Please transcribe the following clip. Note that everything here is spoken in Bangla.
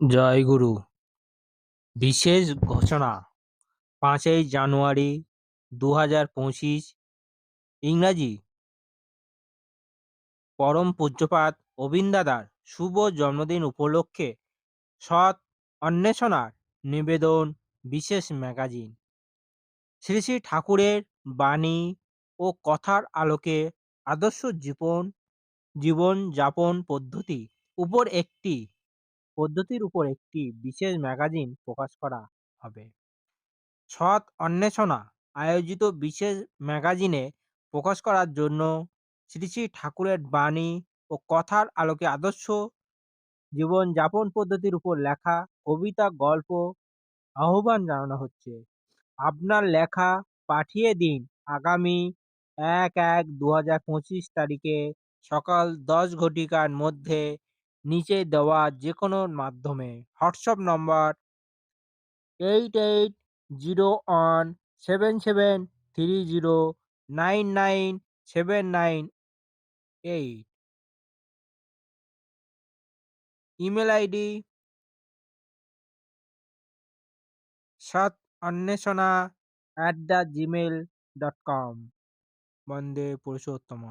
জয়গুরু বিশেষ ঘোষণা, পাঁচই জানুয়ারি দু হাজার পঁচিশ, ইংরাজি। পরম পূজ্যপাত অবিন দাদার শুভ জন্মদিন উপলক্ষে সৎ অন্বেষণার নিবেদন বিশেষ ম্যাগাজিন। শ্রী শ্রী ঠাকুরের বাণী ও কথার আলোকে আদর্শ জীবন জীবন যাপন পদ্ধতি উপর একটি পদ্ধতির উপর একটি বিশেষ ম্যাগাজিন প্রকাশ করা হবে। সৎ অন্বেষণা আয়োজিত বিশেষ ম্যাগাজিনে প্রকাশ করার জন্য শ্রী শ্রী ঠাকুরের বাণী ও কথার আলোকে আদর্শ জীবন যাপন পদ্ধতির উপর লেখা কবিতা, গল্প আহ্বান জানানো হচ্ছে। আপনার লেখা পাঠিয়ে দিন আগামী এক এক দু হাজার পঁচিশ তারিখে সকাল দশ ঘটিকার মধ্যে নিচে দেওয়া যে কোনো মাধ্যমে। WhatsApp number eight eight zero one seven seven three zero nine nine seven nine eight email ID Sat Anveshana at the Gmail dot com Vande Purushottam